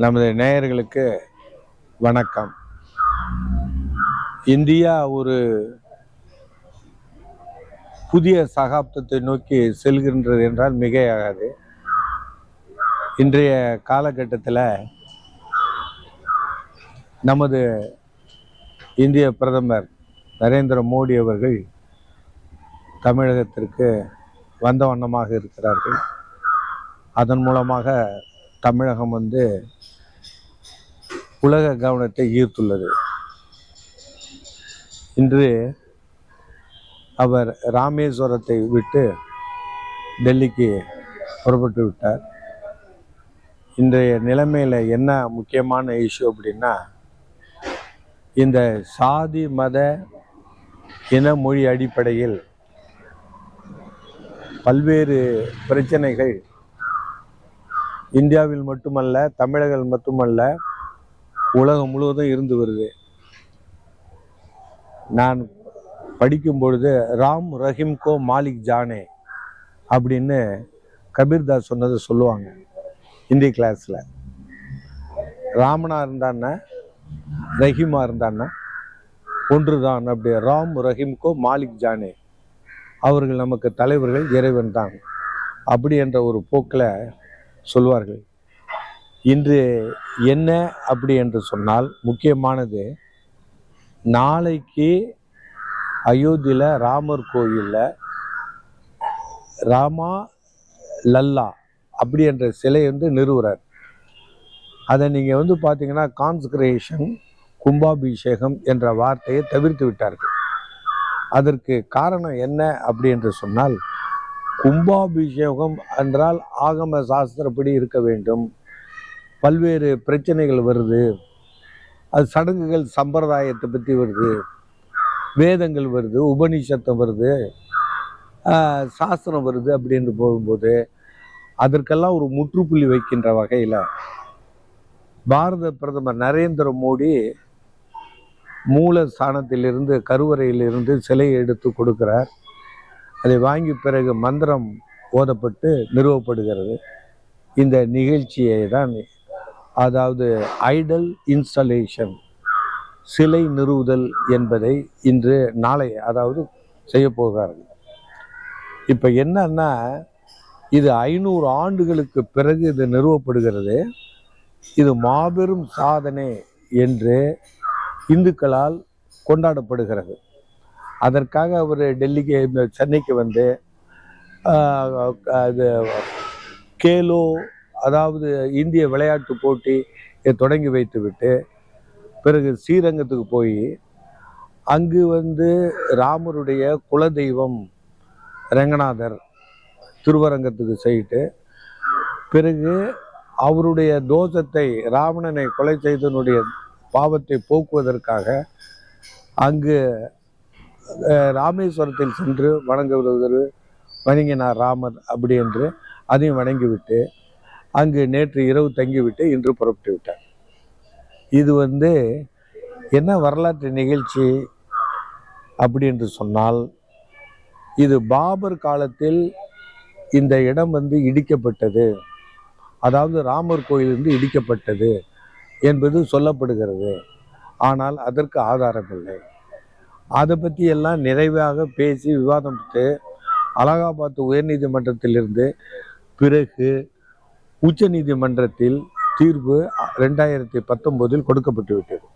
நமது நேயர்களுக்கு வணக்கம். இந்தியா ஒரு புதிய சகாப்தத்தை நோக்கி செல்கின்றது என்றால் மிகையாகாது. இன்றைய காலகட்டத்தில் நமது இந்திய பிரதமர் நரேந்திர மோடி அவர்கள் தமிழகத்திற்கு வந்த வண்ணமாக இருக்கிறார்கள். அதன் மூலமாக தமிழகம் வந்து உலக கவனத்தை ஈர்த்துள்ளது. இன்று அவர் ராமேஸ்வரத்தை விட்டு டெல்லிக்கு புறப்பட்டு விட்டார். இன்றைய நிலைமையில் என்ன முக்கியமான இஷ்யூ அப்படின்னா இந்த சாதி மத இன மொழி அடிப்படையில் பல்வேறு பிரச்சனைகள் இந்தியாவில் மட்டுமல்ல தமிழகம் மட்டுமல்ல உலகம் முழுவதும் இருந்து வருது. நான் படிக்கும் பொழுது ராம் ரஹீம் கோ மாலிக் ஜானே அப்படின்னு கபீர்தாஸ் சொன்னதை சொல்லுவாங்க ஹிந்தி கிளாஸில் ராமனா இருந்தான்னா ரஹீமா இருந்தான்னா ஒன்றுதான். அப்படி ராம் ரஹீம்கோ மாலிக் ஜானே அவர்கள் நமக்கு தலைவர்கள் இறைவன் தான் அப்படி என்ற ஒரு போக்கில் சொல்வார்கள். இன்று என்ன அப்படி என்று சொன்னால் முக்கியமானது நாளைக்கு அயோத்தியில் ராமர் கோயிலில் ராமா லல்லா அப்படி என்ற சிலை வந்து நிறுவுறார். அதை நீங்கள் வந்து பார்த்தீங்கன்னா கான்ஸ்கிரேஷன் கும்பாபிஷேகம் என்ற வார்த்தையை தவிர்த்து விட்டார்கள். அதற்கு காரணம் என்ன அப்படி என்று சொன்னால் கும்பாபிஷேகம் என்றால் ஆகம சாஸ்திரப்படி இருக்க வேண்டும். பல்வேறு பிரச்சனைகள் வருது. அது சடங்குகள் சம்பிரதாயத்தை பற்றி வருது. வேதங்கள் வருது உபனிஷத்தம் வருது. சாஸ்திரம் வருது அப்படின்னு போகும்போது அதற்கெல்லாம் ஒரு முற்றுப்புள்ளி வைக்கின்ற வகையில் பாரத பிரதமர் நரேந்திர மோடி மூல ஸ்தானத்திலிருந்து கருவறையிலிருந்து சிலையை எடுத்து கொடுக்கிறார். அதை வாங்கி பிறகு மந்திரம் ஓதப்பட்டு நிறுவப்படுகிறது. இந்த நிகழ்ச்சியை தான் அதாவது ஐடல் இன்ஸ்டலேஷன் சிலை நிறுவுதல் என்பதை இன்று நாளை அதாவது செய்ய போகிறார்கள். இப்போ என்னன்னா இது ஐநூறு ஆண்டுகளுக்கு பிறகு இது நிறுவப்படுகிறது. இது மாபெரும் சாதனை என்று இந்துக்களால் கொண்டாடப்படுகிறது. அதற்காக அவர் டெல்லிக்கு இந்த சென்னைக்கு வந்து அது கேலோ அதாவது இந்திய விளையாட்டு போட்டி தொடங்கி வைத்துவிட்டு பிறகு ஸ்ரீரங்கத்துக்கு போய் அங்கு வந்து ராமருடைய குலதெய்வம் ரங்கநாதர் திருவரங்கத்துக்கு செய்யிட்டு பிறகு அவருடைய தோஷத்தை ராவணனை கொலை செய்தனுடைய பாவத்தை போக்குவதற்காக அங்கு ராமேஸ்வரத்தில் சென்று வணங்குவது வணங்கினார் ராமர் அப்படி என்று அதையும் வணங்கிவிட்டு அங்கு நேற்று இரவு தங்கிவிட்டு இன்று புறப்பட்டு விட்டார். இது வந்து என்ன வரலாற்று நிகழ்ச்சி அப்படி என்று சொன்னால் இது பாபர் காலத்தில் இந்த இடம் வந்து இடிக்கப்பட்டது அதாவது ராமர் கோயில் இடிக்கப்பட்டது என்பது சொல்லப்படுகிறது. ஆனால் அதற்கு ஆதாரம் இல்லை. அதை பற்றி எல்லாம் நிறைவாக பேசி விவாதப்பட்டு அலகாபாத் உயர்நீதிமன்றத்திலிருந்து பிறகு உச்சநீதிமன்றத்தில் தீர்ப்பு ரெண்டாயிரத்தி பத்தொம்போதில் கொடுக்கப்பட்டு விட்டது.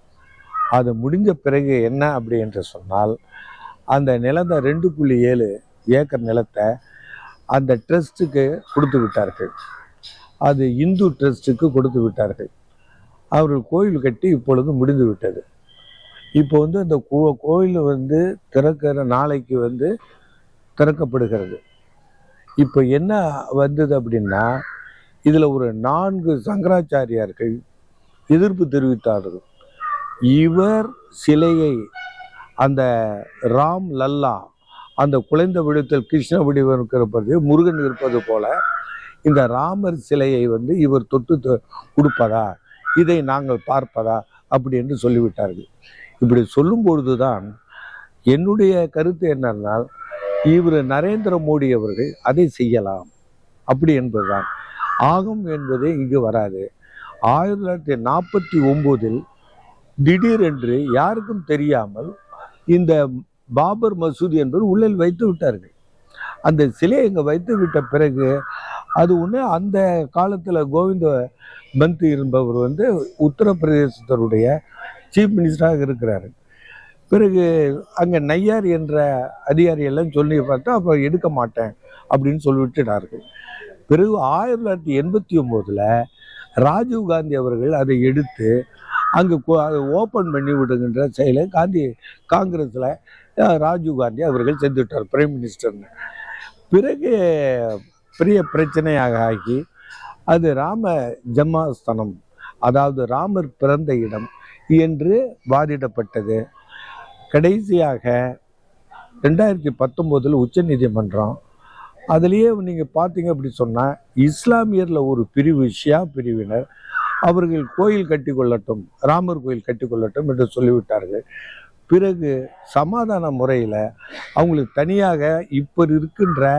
அது முடிஞ்ச பிறகு என்ன அப்படி என்று சொன்னால் அந்த நிலத்தை ரெண்டு புள்ளி ஏழு ஏக்கர் நிலத்தை அந்த ட்ரஸ்ட்டுக்கு கொடுத்து விட்டார்கள். அது இந்து ட்ரஸ்ட்டுக்கு கொடுத்து விட்டார்கள். அவர்கள் கோயில் கட்டி இப்பொழுது முடிந்து விட்டது. இப்போ வந்து அந்த கோ கோயில் வந்து திறக்கிற நாளைக்கு வந்து திறக்கப்படுகிறது. இப்போ என்ன வந்தது அப்படின்னா இதில் ஒரு நான்கு சங்கராச்சாரியார்கள் எதிர்ப்பு தெரிவித்தார்கள். இவர் சிலையை அந்த ராம் லல்லா அந்த குழந்தை விடத்தில் கிருஷ்ண வடிவம் இருக்கிறப்பது முருகன் இருப்பது போல இந்த ராமர் சிலையை வந்து இவர் தொட்டு தொ- கொடுப்பதா? இதை நாங்கள் பார்ப்பதா? அப்படி என்று சொல்லிவிட்டார்கள். இப்படி சொல்லும் பொழுதுதான் என்னுடைய கருத்து என்னன்னா இவர் நரேந்திர மோடி அவர்கள் அதை செய்யலாம். அப்படி என்பதுதான். ஆகும் என்பது இங்கு வராது. ஆயிரத்தி தொள்ளாயிரத்தி நாற்பத்தி ஒம்போதில் திடீரென்று யாருக்கும் தெரியாமல் இந்த பாபர் மசூதி என்பது உள்ளில் வைத்து விட்டார்கள். அந்த சிலையை இங்கே வைத்து விட்ட பிறகு அது ஒன்று அந்த காலத்தில் கோவிந்த பந்த் என்பவர் வந்து உத்தரப்பிரதேசத்தருடைய சீஃப் மினிஸ்டராக இருக்கிறாரு. பிறகு அங்கே நையார் என்ற அதிகாரியெல்லாம் சொல்லி பார்த்தா அப்போ எடுக்க மாட்டேன் அப்படின்னு சொல்லி விட்டுட்டார்கள் பிறகு ஆயிரத்தி தொள்ளாயிரத்தி எண்பத்தி ஒம்போதில் ராஜீவ் காந்தி அவர்கள் அதை எடுத்து அங்கே அதை ஓப்பன் பண்ணி விடுகின்ற செயலை காந்தி காங்கிரஸில் ராஜீவ் காந்தி அவர்கள் செஞ்சுட்டார் பிரைம் மினிஸ்டர்னு. பிறகு பெரிய பிரச்சனையாக ஆகி அது ராம ஜம்மாஸ்தனம் அதாவது ராமர் பிறந்த இடம் என்று வாதிடப்பட்டது. கடைசியாக ரெண்டாயிரத்தி பத்தொம்போதில் உச்சநீதிமன்றம் அதுலேயே நீங்கள் பார்த்தீங்க அப்படி சொன்னால் இஸ்லாமியரில் ஒரு பிரிவு ஷியா பிரிவினர் அவர்கள் கோயில் கட்டி கொள்ளட்டும் ராமர் கோயில் கட்டி கொள்ளட்டும் என்று சொல்லிவிட்டார்கள். பிறகு சமாதான முறையில் அவங்களுக்கு தனியாக இப்போ இருக்கின்ற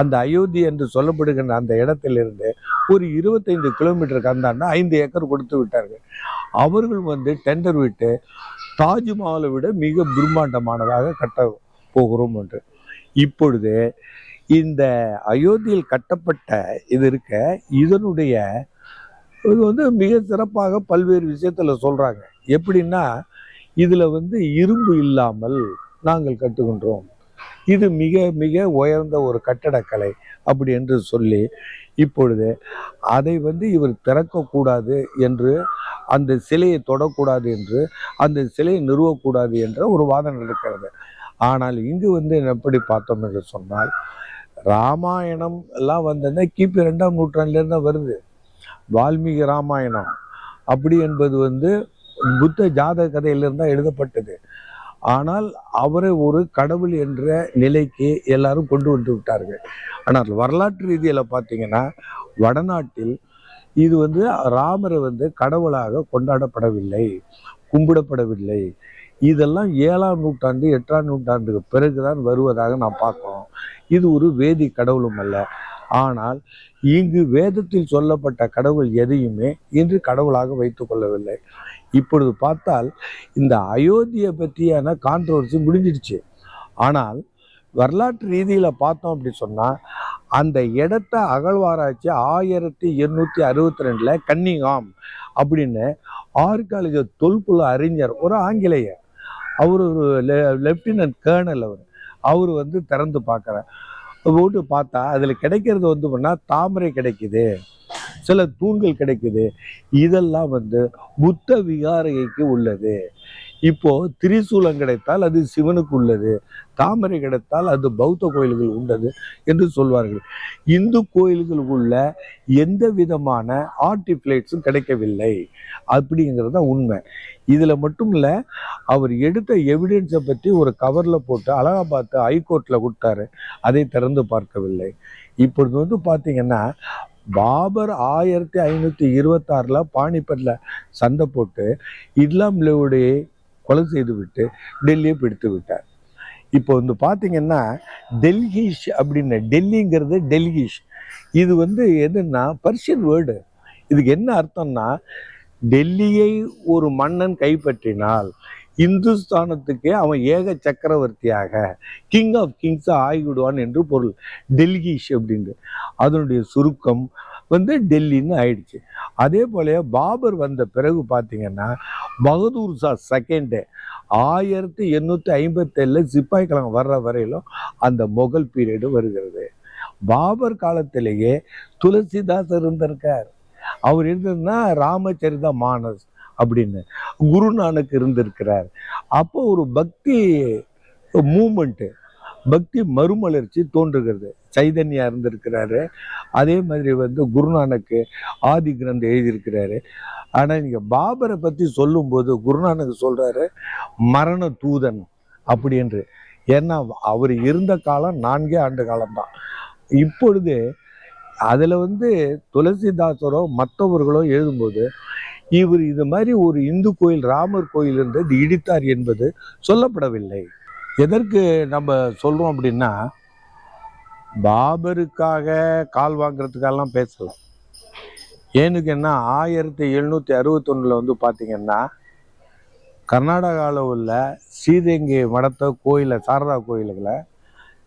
அந்த அயோத்தி என்று சொல்லப்படுகின்ற அந்த இடத்திலிருந்து ஒரு இருபத்தைந்து கிலோமீட்டருக்கு அந்தாண்ட ஐந்து ஏக்கர் கொடுத்து விட்டார்கள். அவர்கள் வந்து டெண்டர் விட்டு தாஜ்மஹாலை விட மிக பிரம்மாண்டமானதாக கட்ட போகிறோம் என்று. இப்பொழுது இந்த அயோத்தியில் கட்டப்பட்ட இது இருக்க இதனுடைய இது வந்து மிக சிறப்பாக பல்வேறு விஷயத்தில் சொல்கிறாங்க எப்படின்னா இதில் வந்து இரும்பு இல்லாமல் நாங்கள் கட்டுகின்றோம். இது மிக மிக உயர்ந்த ஒரு கட்டடக்கலை அப்படி என்று சொல்லி இப்பொழுது அதை வந்து இவர் திறக்கக்கூடாது என்று அந்த சிலையை தொடக்கூடாது என்று அந்த சிலையை நிறுவக்கூடாது என்ற ஒரு வாதம் இருக்கிறது ஆனால் இங்கு வந்து எப்படி பார்த்தோம் என்று சொன்னால் ராமாயணம் எல்லாம் வந்ததுன்னா கிபி ரெண்டாம் நூற்றாண்டுலேருந்து தான் வருது. வால்மீகி ராமாயணம். அப்படி என்பது வந்து புத்த ஜாதக கதையிலிருந்து தான் எழுதப்பட்டது. ஆனால் அவரை ஒரு கடவுள் என்ற நிலைக்கு எல்லாரும் கொண்டு வந்து விட்டார்கள். ஆனால் வரலாற்று ரீதியில் பார்த்தீங்கன்னா வடநாட்டில் இது வந்து ராமரை வந்து கடவுளாக கொண்டாடப்படவில்லை கும்பிடப்படவில்லை. இதெல்லாம் ஏழாம் நூற்றாண்டு எட்டாம் நூற்றாண்டுக்கு பிறகுதான் வருவதாக நாம் பார்க்கிறோம். இது ஒரு வேதி கடவுளும் அல்ல. ஆனால் இங்கு வேதத்தில் சொல்லப்பட்ட கடவுள் எதையுமே இன்று கடவுளாக வைத்துக் கொள்ளவில்லை. இப்பொழுது பார்த்தால் இந்த அயோத்தியை பற்றியான கான்ட்ரவர்சி முடிஞ்சிடுச்சு. ஆனால் வரலாற்று ரீதியில் பார்த்தோம் அப்படி சொன்னால் அந்த இடத்த அகழ்வாராய்ச்சி ஆயிரத்தி எண்ணூற்றி அறுபத்தி ரெண்டில் கன்னிகாம் அப்படின்னு ஆர்காலிக தொல்புல அறிஞர் ஒரு ஆங்கிலேயர் அவர் ஒரு லெப்டினன்ட் கேர்னல் அவர். அவர் வந்து திறந்து பார்க்குறார். போட்டு பார்த்தா அதில் கிடைக்கிறது வந்து பண்ணால் தாமரை கிடைக்குது. சில தூண்கள் கிடைக்குது. இதெல்லாம் வந்து புத்த விகாரைக்கு உள்ளது. இப்போ திரிசூலம் கிடைத்தால் அது சிவனுக்கு உள்ளது தாமரை கிடைத்தால் அது பௌத்த கோயில்கள் உள்ளது என்று சொல்வார்கள். இந்து கோயில்களுக்குள்ள எந்த விதமான ஆர்டிஃபிளைட்ஸும் கிடைக்கவில்லை. அப்படிங்கிறது தான் உண்மை. இதில் மட்டும் இல்லை அவர் எடுத்த எவிடன்ஸை பற்றி ஒரு கவரில் போட்டு அலகாபாத் ஹைகோர்ட்டில் கொடுத்தாரு. அதை திறந்து பார்க்கவில்லை. இப்பொழுது வந்து பார்த்தீங்கன்னா பாபர் ஆயிரத்தி ஐநூற்றி இருபத்தாறில் பானிபட்டில் சண்டை போட்டு இஸ்லாம்லுடைய கொலை செய்துவிட்டு டெல்லியை பிடித்து விட்டார். இப்போ வந்து பார்த்தீங்கன்னா டெல்ஹீஷ் அப்படின்னு டெல்லிங்கிறது டெல்ஹீஷ். இது வந்து எதுன்னா பர்ஷியன் வேர்டு. இதுக்கு என்ன அர்த்தம்னா டெல்லியை ஒரு மன்னன் கைப்பற்றினால் இந்துஸ்தானத்துக்கே அவன் ஏக சக்கரவர்த்தியாக கிங் ஆஃப் கிங்ஸாக ஆகிவிடுவான் என்று பொருள். டெல்கிஷ் அப்படின்னு அதனுடைய சுருக்கம் வந்து டெல்லின்னு ஆயிடுச்சு. அதே போல பாபர் வந்த பிறகு பார்த்தீங்கன்னா பகதூர் ஷா செகண்டு ஆயிரத்தி எண்ணூற்றி ஐம்பத்தேழில் சிப்பாய் கழகம் வர்ற வரையிலும் அந்த முகல் பீரியடு வருகிறது. பாபர் காலத்திலேயே துளசிதாஸ் இருந்திருக்கார். அவர் இருந்ததுன்னா ராமச்சரித மானஸ் அப்படின்னு குருநானக் இருந்திருக்கிறார். அப்போ ஒரு பக்தி மூமெண்ட்டு பக்தி மறுமலர்ச்சி தோன்றுகிறது. சைதன்யா இருந்திருக்கிறாரு. அதே மாதிரி வந்து குருநானக்கு ஆதி கிரந்த் எழுதியிருக்கிறாரு. ஆனால் நீங்கள் பாபரை பற்றி சொல்லும்போது குருநானக் சொல்கிறாரு மரண தூதன் அப்படி என்று ஏன்னா அவர் இருந்த காலம் நான்கே ஆண்டு காலம்தான். இப்பொழுது அதில் வந்து துளசிதாசரோ மற்றவர்களோ எழுதும்போது இவர் இது மாதிரி ஒரு இந்து கோயில் ராமர் கோயில் இருந்தது இடித்தார் என்பது சொல்லப்படவில்லை. எதற்கு நம்ம சொல்கிறோம் அப்படின்னா பாபருக்காக கால் வாங்குறதுக்கெல்லாம் பேசலாம் ஏனுக்கு என்ன ஆயிரத்தி எழுநூற்றி அறுபத்தொன்னில் வந்து பார்த்திங்கன்னா கர்நாடகாவில் உள்ள ஸ்ரீரங்கி மடத்த கோயிலை சாரதா கோயில்களை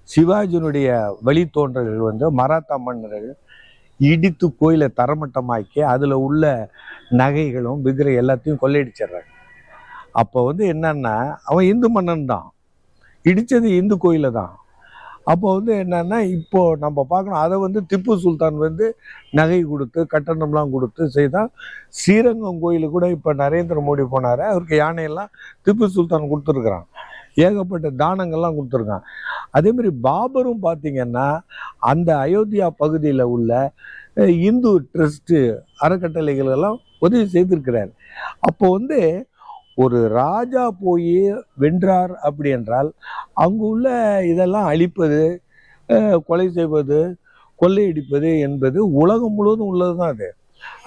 சிவாஜியினுடைய வழித்தோன்றல்கள் வந்து மராத்தா மன்னர்கள் இடித்து கோயிலை தரமட்டமாக்கி அதில் உள்ள நகைகளும் விக்கிர எல்லாத்தையும் கொள்ளையடிச்சிடுறாங்க. அப்போ வந்து என்னன்னா அவன் இந்து மன்னன் தான். இடித்தது இந்து கோயிலை தான். அப்போ வந்து என்னன்னா இப்போ நம்ம பார்க்கணும் அதை வந்து திப்பு சுல்தான் வந்து நகை கொடுத்து கட்டணம்லாம் கொடுத்து செய்தால் ஸ்ரீரங்கம் கோயில் கூட இப்போ நரேந்திர மோடி போனார் அவருக்கு யானையெல்லாம் திப்பு சுல்தான் கொடுத்துருக்குறான். ஏகப்பட்ட தானங்கள்லாம் கொடுத்துருக்கான். அதேமாரி பாபரும் பார்த்தீங்கன்னா அந்த அயோத்தியா பகுதியில் உள்ள இந்து ட்ரஸ்ட்டு அறக்கட்டளைகள் எல்லாம் உதவி செய்திருக்கிறார். அப்போ வந்து ஒரு ராஜா போய் வென்றார் அப்படி என்றால் அங்கு உள்ள இதெல்லாம் அழிப்பது கொலை செய்வது கொள்ளையடிப்பது என்பது உலகம் முழுவதும் உள்ளது தான் அது.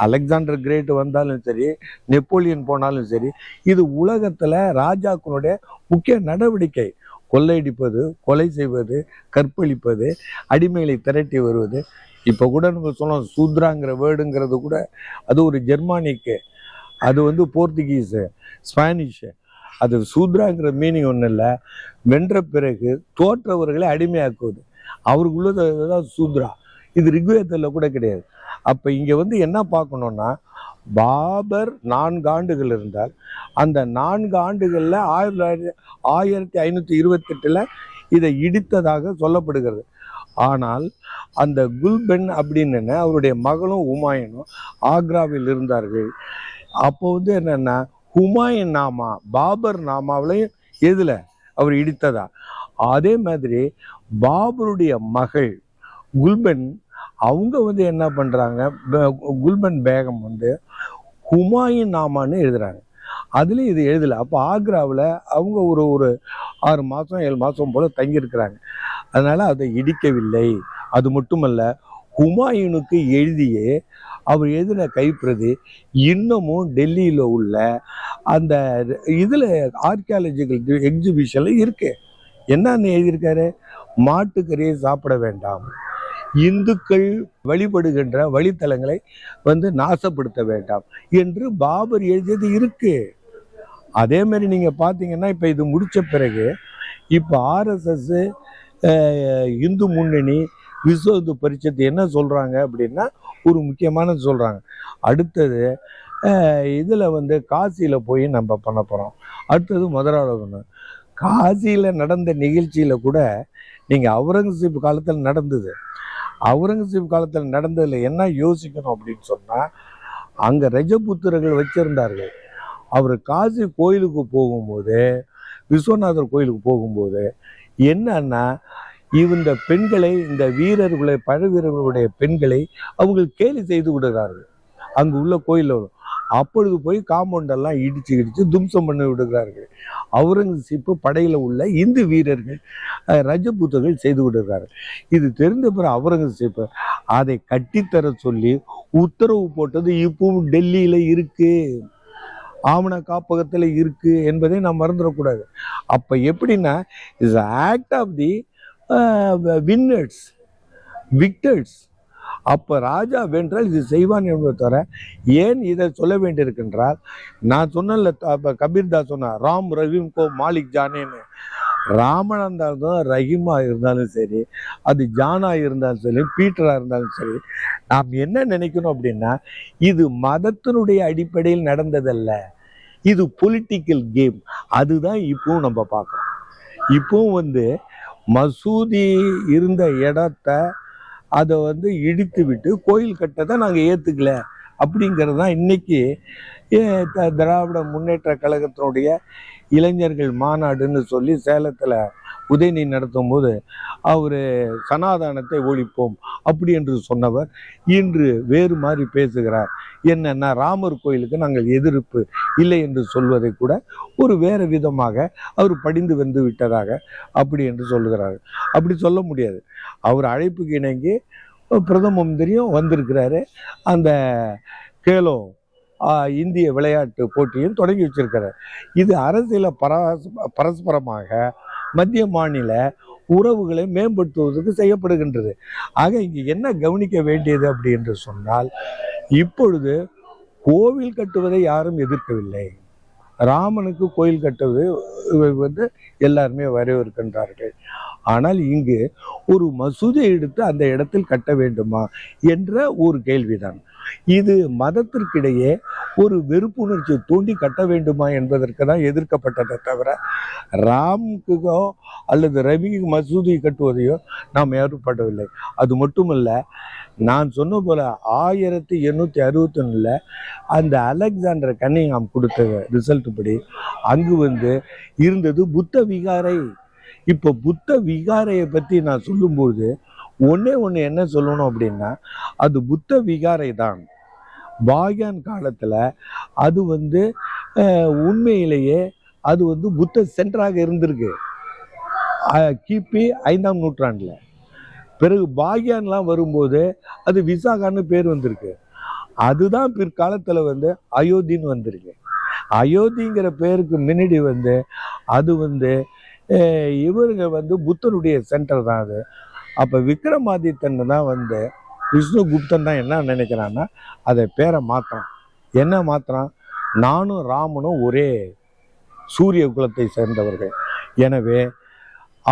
அலெக்சாண்டர் கிரேட் வந்தாலும் சரி நெப்போலியன் போனாலும் சரி இது உலகத்தில் ராஜாக்களுடைய முக்கிய நடவடிக்கை. கொள்ளையடிப்பது கொலை செய்வது கற்பழிப்பது அடிமைகளை திரட்டி வருவது. இப்போ கூட நம்ம சொன்னோம் சூத்ராங்கிற வேர்டுங்கிறது கூட அது ஒரு ஜெர்மானிக்கு. அது வந்து போர்த்துகீஸு ஸ்பானிஷு. அது சூத்ராங்கிற மீனிங் ஒன்றும் இல்லை. வென்ற பிறகு தோற்றவர்களை அடிமையாக்குவது. அவருக்குள்ளதான் சூத்ரா. இது ரிக்வேதத்தில் கூட கிடையாது. அப்போ இங்கே வந்து என்ன பார்க்கணுன்னா பாபர் நான்கு ஆண்டுகள் இருந்தால் அந்த நான்கு ஆண்டுகளில் ஆயிரத்தி தொள்ளாயிரத்தி ஆயிரத்தி ஐநூற்றி இருபத்தெட்டில் இதை இடித்ததாக சொல்லப்படுகிறது. ஆனால் அந்த குல்பென் அப்படின்னு அவருடைய மகளும் உமாயனும் ஆக்ராவில் இருந்தார்கள். அப்போ வந்து என்னென்னா ஹுமாயூன் நாமா பாபர் நாமாவிலையும் எதில்? அவர் இடித்ததா? அதே மாதிரி பாபருடைய மகள் குல்பன் அவங்க வந்து என்ன பண்ணுறாங்க குல்பன் பேகம் வந்து ஹுமாயூன் நாமான்னு எழுதுறாங்க. அதுலேயும் இது எழுதலை. அப்போ ஆக்ராவில் அவங்க ஒரு ஒரு ஆறு மாதம் ஏழு மாதம் போல் தங்கியிருக்கிறாங்க. அதனால் அதை இடிக்கவில்லை. அது மட்டுமல்ல ஹுமாயூனுக்கு எழுதியே அவர் எழுதின கைப்பிரதி இன்னமும் டெல்லியில் உள்ள அந்த இதில் ஆர்கியாலஜிக்கல் எக்ஸிபிஷனில் இருக்கு. என்னன்னு எழுதியிருக்காரு? மாட்டுக்கறியை சாப்பிட வேண்டாம். இந்துக்கள் வழிபடுகின்ற வழித்தலங்களை வந்து நாசப்படுத்த வேண்டாம் என்று பாபர் எழுதியது இருக்கு. அதே மாதிரி நீங்கள் பார்த்தீங்கன்னா இப்போ இது முடித்த பிறகு இப்போ ஆர்எஸ்எஸ் இந்து முன்னணி விஸ்வ இந்து பரிஷத்து என்ன சொல்கிறாங்க அப்படின்னா ஒரு முக்கியமானது சொல்கிறாங்க அடுத்தது இதில் வந்து காசியில் போய் நம்ம பண்ண போகிறோம் அடுத்தது மதுராவில் காசியில் நடந்த நிகழ்ச்சியில் கூட நீங்கள் அவுரங்கசீப் காலத்தில் நடந்தது. அவுரங்கசீப் காலத்தில் நடந்ததில் என்ன யோசிக்கணும் அப்படின்னு சொன்னால் அங்கே ரஜபுத்திரர்கள் வச்சிருந்தார்கள். அவர் காசி கோயிலுக்கு போகும்போது விஸ்வநாதர் கோயிலுக்கு போகும்போது என்னன்னா இந்த பெண்களை இந்த வீரர்களுடைய பழ வீரர்களுடைய பெண்களை அவங்க கேலி செய்து விடுகிறார்கள். அங்கு உள்ள கோயிலில் அப்பொழுது போய் காம்பவுண்டெல்லாம் இடிச்சு இடித்து தும்சம் பண்ணி விடுகிறார்கள். அவுரங்கசீப்பு படையில் உள்ள இந்து வீரர்கள் ரஜபூத்தர்கள் ரஜபுத்தர்கள் செய்து விடுகிறார்கள். இது தெரிந்த பிறகு அவுரங்கசீப்பு அதை கட்டித்தர சொல்லி உத்தரவு போட்டது இப்பவும் டெல்லியில் இருக்கு. ஆவண காப்பகத்தில் இருக்கு என்பதை நாம் மறந்துடக்கூடாது. அப்போ எப்படின்னா is act of the winners victors. அப்போ ராஜா வென்றால் இது செய்வான் என்பதை தவிர ஏன் இதை சொல்ல வேண்டியிருக்கின்றால் நான் சொன்னல கபீர் தாஸ் சொன்னார் ராம் ரஹீம் கோ மாலிக் ஜானேன்னு. ராமனந்தா இருந்தாலும் ரஹீமா இருந்தாலும் சரி அது ஜானா இருந்தாலும் சரி பீட்டரா இருந்தாலும் சரி நாம் என்ன நினைக்கணும் அப்படின்னா இது மதத்தினுடைய அடிப்படையில் நடந்ததல்ல. இது பொலிட்டிக்கல் கேம் அதுதான் இப்பவும் நம்ம பார்க்குறோம். இப்பவும் வந்து மசூதி இருந்த இடத்த அதை வந்து இடித்து விட்டு கோயில் கட்டதை நாங்கள் ஏற்றுக்கல அப்படிங்கிறது தான் இன்னைக்கு ஏ, த- திராவிட முன்னேற்ற கழகத்தினுடைய இளைஞர்கள் மாநாடுன்னு சொல்லி சேலத்தில் உதயநீ நடத்தும் போது அவர் சனாதானத்தை ஒழிப்போம் அப்படி என்று சொன்னவர். இன்று வேறு மாதிரி பேசுகிறார். என்னன்னா ராமர் கோயிலுக்கு நாங்கள் எதிர்ப்பு இல்லை என்று சொல்வதை கூட ஒரு வேறு விதமாக அவர் படிந்து வந்து விட்டதாக அப்படி என்று சொல்லுகிறார் அப்படி சொல்ல முடியாது. அவர் அழைப்புக்கு இணங்கி பிரதம மந்திரியும் வந்திருக்கிறாரு. அந்த கேலோ இந்திய விளையாட்டு போட்டியும் தொடங்கி வச்சிருக்கிறார். இது அரசியல பரஸ் பரஸ்பரமாக மத்திய மாநில உறவுகளை மேம்படுத்துவதற்கு செய்யப்படுகின்றது. ஆக இங்கே என்ன கவனிக்க வேண்டியது அப்படி என்று சொன்னால் இப்பொழுது கோவில் கட்டுவதை யாரும் எதிர்க்கவில்லை. ராமனுக்கு கோயில் கட்டுவது வந்து எல்லாருமே வரவேற்கின்றார்கள் ஆனால் இங்கு ஒரு மசூதியை எடுத்து அந்த இடத்தில் கட்ட வேண்டுமா என்ற ஒரு கேள்விதான். இது மதத்திற்கிடையே ஒரு வெறுப்புணர்ச்சி தூண்டி கட்ட வேண்டுமா என்பதற்கு தான் எதிர்க்கப்பட்டதை தவிர ராம்குகோ அல்லது ரவி மசூதி கட்டுவதையோ நாம் ஏற்படவில்லை அது மட்டுமல்ல நான் சொன்ன போல ஆயிரத்தி எண்ணூற்றி அறுபத்தி ஒன்றில் அந்த அலெக்சாண்டர் கன்னிங்காம் கொடுத்த ரிசல்ட் படி அங்கு வந்து இருந்தது புத்த விகாரை. இப்போ புத்த விகாரையை பற்றி நான் சொல்லும்போது ஒன்னே ஒன்று என்ன சொல்லணும் அப்படின்னா அது புத்த விகாரை தான். பாகியான் காலத்தில் அது வந்து உண்மையிலேயே அது வந்து புத்த சென்டராக இருந்திருக்கு. கிபி ஐந்தாம் நூற்றாண்டில். பிறகு பாக்யான்லாம் வரும்போது அது விசாகான்னு பேர் வந்திருக்கு. அதுதான் பிற்காலத்தில் வந்து அயோத்தின்னு வந்திருக்கு. அயோத்திங்கிற பேருக்கு முன்னாடி வந்து அது வந்து இவருங்க வந்து புத்தனுடைய சென்டர் தான் அது. அப்போ விக்ரமாதித்தன் தான் வந்து விஷ்ணு குப்தன் தான் என்ன நினைக்கிறான்னா அதை பேரை மாற்றுறான் என்ன மாற்றுறான் நானும் ராமனும் ஒரே சூரிய குலத்தை சேர்ந்தவர்கள். எனவே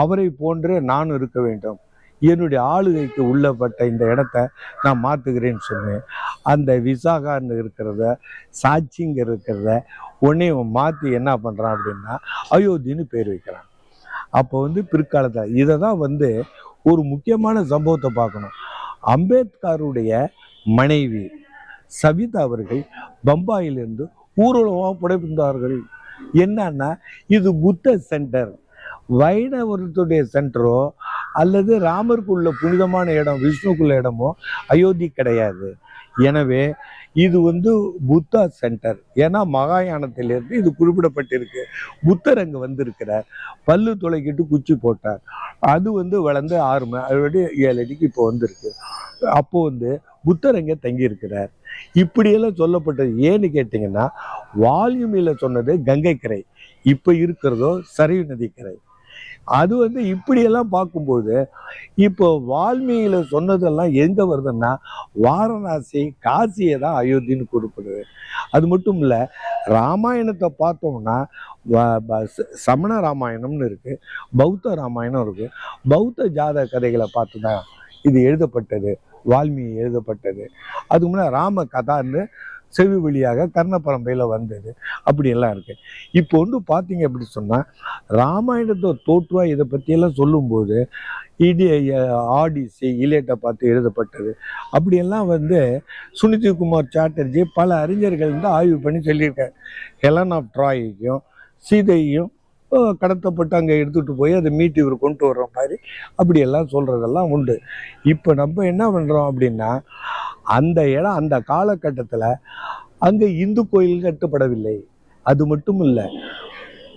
அவரை போன்று நானும் இருக்க வேண்டும். என்னுடைய ஆளுகைக்கு உள்ளப்பட்ட இந்த இடத்த நான் மாற்றுகிறேன்னு சொன்னேன். அந்த விசாகான்னு இருக்கிறத சாட்சிங்க இருக்கிறத உடனே மாற்றி என்ன பண்ணுறான் அப்படின்னா அயோத்தின்னு பேர் வைக்கிறான். அப்போ வந்து பிற்காலத்தில் இதை தான் வந்து ஒரு முக்கியமான சம்பவத்தை பார்க்கணும். அம்பேத்கருடைய மனைவி சவிதா அவர்கள் பம்பாயிலிருந்து ஊர்வலமாக புடைப்பிருந்தார்கள் என்னன்னா இது புத்த சென்டர். வைணவத்துடைய சென்டரோ அல்லது ராமருக்குள்ள புனிதமான இடம் விஷ்ணுக்குள்ள இடமோ அயோத்தி கிடையாது. எனவே இது வந்து புத்தா சென்டர். ஏன்னா மகாயானத்திலிருந்து இது குறிப்பிடப்பட்டிருக்கு. புத்தர் அங்கே வந்திருக்கிறார். பல்லு துளைக்கிட்டு குச்சி போட்டார். அது வந்து வளர்ந்து ஆறு மணி அதோட ஏழு அடிக்கு இப்போ வந்திருக்கு. அப்போ வந்து புத்தர் அங்கே தங்கியிருக்கிறார். இப்படியெல்லாம் சொல்லப்பட்டது ஏன்னு கேட்டிங்கன்னா வால்யூமில் சொன்னது கங்கை கரை. இப்போ இருக்கிறதோ சரிவு நதிக்கரை அது வந்து இப்படியெல்லாம் பார்க்கும்போது இப்போ வால்மீகியில் சொன்னதெல்லாம் எங்கே வருதுன்னா வாரணாசி காசியை தான் அயோத்தின்னு குறிப்பிடுது. அது மட்டும் இல்லை ராமாயணத்தை பார்த்தோம்னா வ- ப- ச- சமண ராமாயணம்னு இருக்குது பௌத்த ராமாயணம் இருக்குது பௌத்த ஜாத கதைகளை பார்த்து தான் இது எழுதப்பட்டது வால்மீகி எழுதப்பட்டது. அதுக்கு முன்னாடி ராம கதான்னு செவி வழியாக கர்ண வந்தது. அப்படியெல்லாம் இருக்கு. இப்போ வந்து பார்த்தீங்க அப்படி சொன்னால் ராமாயணத்தை தோற்றுவா இதை பற்றியெல்லாம் சொல்லும்போது இடி ஆடிசி இலேட்டை பார்த்து எழுதப்பட்டது. அப்படியெல்லாம் வந்து சுனிதி குமார் சாட்டர்ஜி பல அறிஞர்கள் வந்து ஆய்வு பண்ணி சொல்லியிருக்காரு. ஹெலன் ஆஃப் ட்ராய்க்கும் சீதையும் கடத்தப்பட்டு அங்கே எடுத்துகிட்டு போய் அதை மீட்டு இவர் கொண்டு வர்ற மாதிரி அப்படியெல்லாம் சொல்கிறதெல்லாம் உண்டு. இப்போ நம்ம என்ன பண்ணுறோம் அப்படின்னா அந்த இடம் அந்த காலகட்டத்தில் அங்கே இந்து கோயில் கட்டப்படவில்லை. அது மட்டும் இல்லை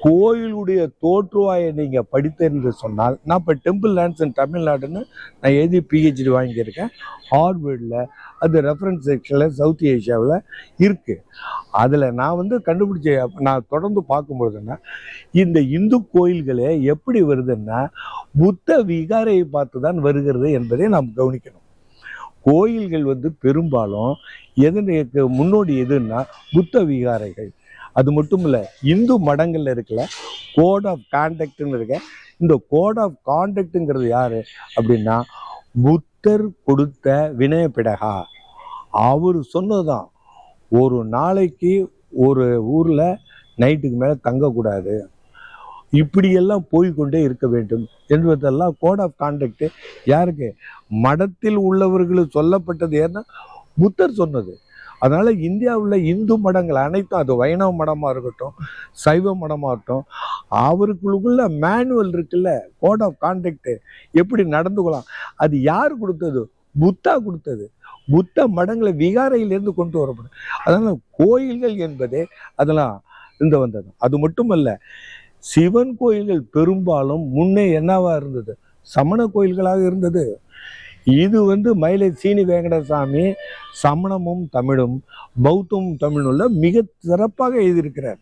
கோயிலுடைய தோற்றுவாயை நீங்கள் படித்தென்று சொன்னால் நான் இப்போ டெம்பிள் லேண்ட்ஸ் இன் தமிழ்நாடுன்னு நான் எழுதி பிஹெச்டி வாங்கியிருக்கேன். ஹார்வர்டில் அது ரெஃபரன்ஸ் செக்ஷனில் சவுத் ஏஷியாவில் இருக்குது அதில் நான் வந்து கண்டுபிடிச்ச நான் தொடர்ந்து பார்க்கும்பொழுதுன்னா இந்த இந்து கோயில்களே எப்படி வருதுன்னா புத்த விகாரையை பார்த்து தான் வருகிறது என்பதை நாம் கவனிக்கணும். கோயில்கள் வந்து பெரும்பாலும் எதனுக்கு முன்னோடி எதுன்னா புத்த விகாரைகள். அது மட்டும் இல்லை இந்து மடங்கள்ல இருக்கல கோட் ஆஃப் கான்டக்ட்னு இருக்க. இந்த கோட் ஆஃப் கான்டக்ட்ங்கிறது யாரு? அப்படின்னா புத்தர் கொடுத்த வினயப்பிடகா அவர் சொன்னதுதான். ஒரு நாளைக்கு ஒரு ஊரில் நைட்டுக்கு மேலே தங்கக்கூடாது. இப்படியெல்லாம் போய்க்கொண்டே இருக்க வேண்டும் என்பதெல்லாம் கோட் ஆஃப் கான்டக்ட் யாருக்கு? மடத்தில் உள்ளவர்களுக்கு சொல்லப்பட்டது ஏன்னா புத்தர் சொன்னது. அதனால் இந்தியாவில் இந்து மடங்கள் அனைத்தும் அது வைணவ மடமாக இருக்கட்டும் சைவ மடமாக இருக்கட்டும் அவருக்குள்ள மேனுவல் இருக்குல்ல கோட் ஆஃப் கான்டாக்டு எப்படி நடந்துக்கலாம் அது யார் கொடுத்தது? புத்தா கொடுத்தது. புத்த மடங்களை விகாரையிலேருந்து கொண்டு வரப்படும். அதனால் கோயில்கள் என்பதே அதெல்லாம் இருந்து வந்தது. அது மட்டுமல்ல சிவன் கோயில்கள் பெரும்பாலும் முன்னே என்னவா இருந்தது? சமண கோயில்களாக இருந்தது. இது வந்து மயிலை சீனி வேங்கடசாமி சமணமும் தமிழும் பௌத்தமும் தமிழும் உள்ள மிக சிறப்பாக எழுதியிருக்கிறார்.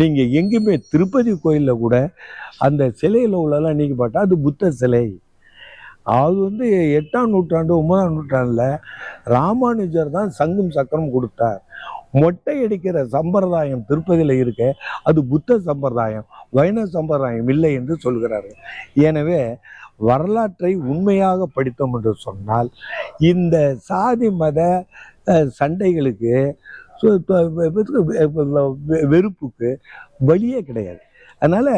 நீங்க எங்கேயுமே திருப்பதி கோயிலில் கூட அந்த சிலையில் உள்ளலாம் நீங்க பார்த்தா அது புத்த சிலை. அது வந்து எட்டாம் நூற்றாண்டு ஒன்பதாம் நூற்றாண்டில் ராமானுஜர் தான் சங்கும் சக்கரம் கொடுத்தார். மொட்டை அடிக்கிற சம்பிரதாயம் திருப்பதியில் இருக்க. அது புத்த சம்பிரதாயம் வைணவ சம்பிரதாயம் இல்லை என்று சொல்கிறார்கள் எனவே வரலாற்றை உண்மையாக படித்தோம் என்று சொன்னால் இந்த சாதி மத சண்டைகளுக்கு வெ- வெறுப்புக்கு வழியே கிடையாது. அதனால்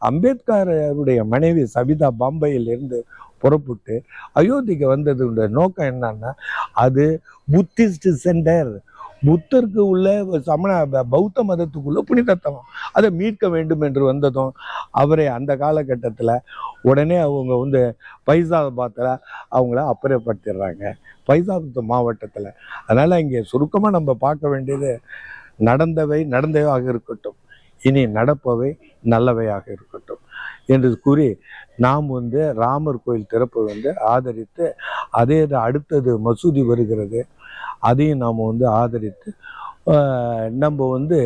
அம்பேத்கருடைய மனைவி சபிதா பாம்பேயிலிருந்து புறப்பட்டு அயோத்திக்கு வந்ததுடைய நோக்கம் என்னன்னா அது புத்திஸ்ட் சென்டர் புத்தருக்கு உள்ள சமண பௌத்த மதத்துக்குள்ள புனிதத்தவம். அதை மீட்க வேண்டும் என்று வந்ததும் அவரை அந்த காலகட்டத்தில் உடனே அவங்க வந்து பைசாபாத்தில் அவங்கள அப்புறப்படுத்திடுறாங்க. பைசாபாத் மாவட்டத்தில். அதனால் இங்கே சுருக்கமாக நம்ம பார்க்க வேண்டியது நடந்தவை நடந்தவையாக இருக்கட்டும். இனி நடப்பவை நல்லவையாக இருக்கட்டும். என்று கூறி நாம் வந்து ராமர் கோயில் திறப்பு வந்து ஆதரித்து அதே அடுத்தது மசூதி வருகிறது. அதையும் நாம் வந்து ஆதரித்து நம்ம வந்து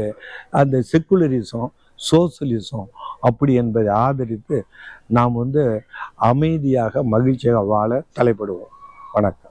அந்த செக்குலரிசம் சோசலிசம் அப்படி என்பதை ஆதரித்து நாம் வந்து அமைதியாக மகிழ்ச்சியாக வாழ தலைப்படுவோம். வணக்கம்.